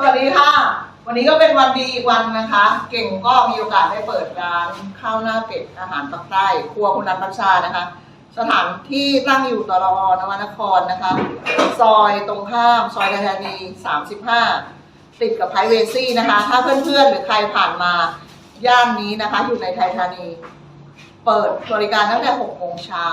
สวัสดีค่ะ วันนี้ก็เป็นวันดีอีกวันนะคะ เก่งก็มีโอกาสได้เปิดร้านข้าวหน้าเป็ดอาหารปักใต้ครัวคุณนันพัชชานะคะ สถานที่ตั้งอยู่ตรอนวนครนะคะ ซอยตรงข้ามซอยไทยธานี 35 ติดกับไพเวซี่นะคะ ถ้าเพื่อนๆ หรือใครผ่านมาย่านนี้นะคะ อยู่ในไทยธานี เปิดบริการตั้งแต่6โมงเช้า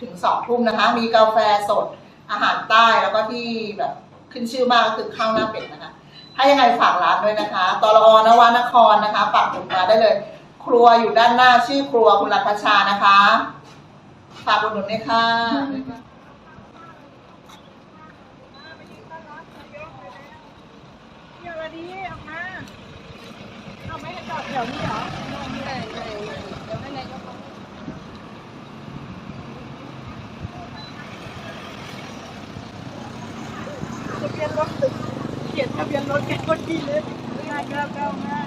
ถึง2ทุ่มนะคะ มีกาแฟสดอาหารใต้แล้วก็ที่แบบขึ้นชื่อมากก็คือข้าวหน้าเป็ดนะคะ ถ้ายังไงฝากร้านด้วยนะคะตรอนวานครนะคะฝากผมมาได้เลย ครัวอยู่ด้านหน้าชื่อครัวคุณรัตชานะคะฝากอุดหนุนด้วยค่ะเดี๋ยวนี้ออกมาเอาไม่ให้จอดแถวนี้เหรอไม่ได้เดี๋ยวให้นายกทะเบียนรถตึกเขียนทะเบียนรถแกคนดีเลยนายกเก้าห้า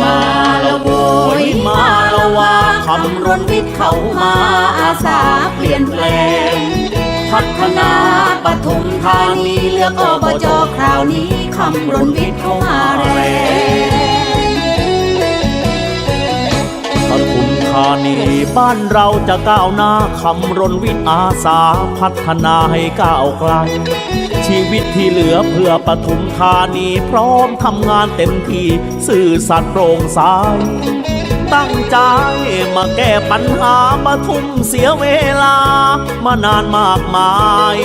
มาล้วโวยมาล้วาคำรนวิทย์เขามาอาสาเปลี่ยนแปลง พัฒนาปทุมธานีเลือกอบจคราวนี้คำรนวิทย์เข้ามาแรงปทุมธานีบ้านเราจะก้าวหน้าคำรนวิทย์อาสาพัฒนาให้ก้าวไกล ชีวิตที่เหลือเพื่อปทุมธานีพร้อมทำงานเต็มที่สื่อสัตย์โปร่งใส ตั้งใจ มาแก้ปัญหาปทุมเสียเวลา มานานมากมาย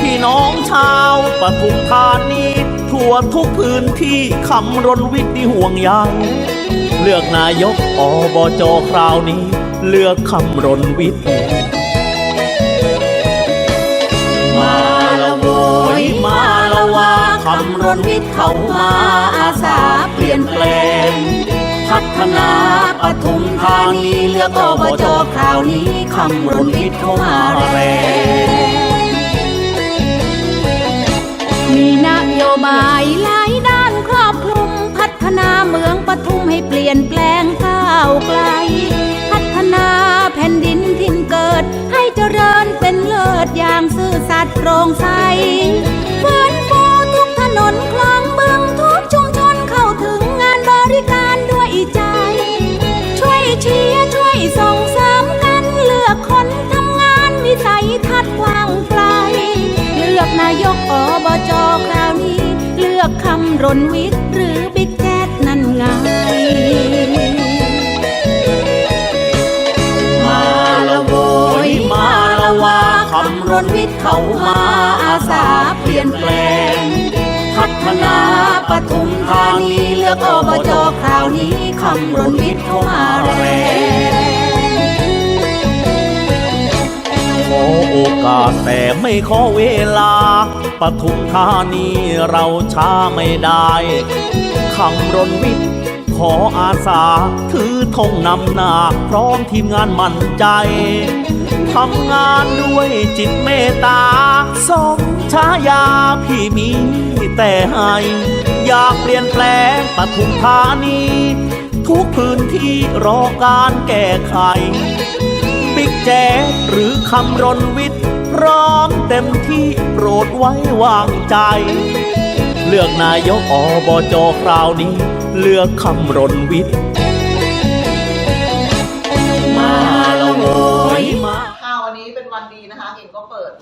พี่น้องชาวปทุมธานีทั่วทุกพื้นที่คำรนวิทย์ที่ห่วงใยเลือกนายกอบจคราวนี้ เลือกคำรนวิทย์มาล้วโวยมาล้วว่าคำรนวิทย์เขามาอาสาเปลี่ยนแปลงพัฒนา ปทุมธานีเลือกอบจคราวนี้คำรนวิทเข้ามาแรงมีนโยบายหลายด้านครอบคลุม พัฒนาเมืองปทุมให้เปลี่ยนแปลงก้าวไกล พัฒนาแผ่นดินถิ่นเกิด ให้เจริญเป็นเลิศอย่างซื่อสัตย์โปร่งใส ทัศน์กว้างไกล เลือกนายกอบจคราวนี้ เลือกคำรณวิทย์หรือบิ๊กแจ๊ดนั่นไง มาล้วโวยมาล้วว่าคำรนวิทย์เขามาอาสาเปลี่ยนแปลง พัฒนาปทุมธานีเลือกอบจคราวนี้คำรนวิทย์เขามาแรง โอกาสแต่ไม่ขอเวลาปทุมธานีเราช้าไม่ได้คำรนวิทย์ขออาสาถือธงนำหน้าพร้อมทีมงานมั่นใจทำงานด้วยจิตเมตตา สมชายาพี่มีแต่ให้อยากเปลี่ยนแปลงปทุมธานี ทุกพื้นที่รอการแก้ไข แจ๊ดหรือคำรนวิทย์พร้อมเต็มที่โปรดไว้วางใจ เลือกนายกอบจคราวนี้ เลือกคำรนวิทย์มาแล้วโวยมาค่ะวันนี้เป็นวันดีนะคะเก่งก็เปิด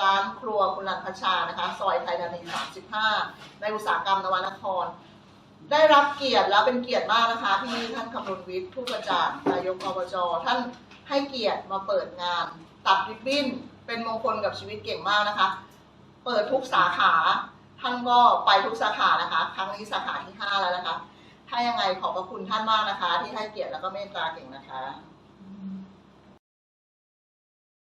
ร้านครัวคุณรันพัชชานะคะ ซอยไทยธานี35 ในอุตสาหกรรมนวนคร ได้รับเกียรติแล้วเป็นเกียรติมากนะคะที่ท่านคำนวณวิทย์ผู้ประจานนายกอบจท่านให้เกียรติมาเปิดงาน ตัดริบบิ้น เป็นมงคลกับชีวิตเก่งมากนะคะ เปิดทุกสาขาท่านก็ไปทุกสาขานะคะ ครั้งนี้สาขาที่ 5 แล้วนะคะ ถ้ายังไงขอบพระคุณท่านมากนะคะ ที่ให้เกียรติแล้วก็เมตตาเก่งนะคะ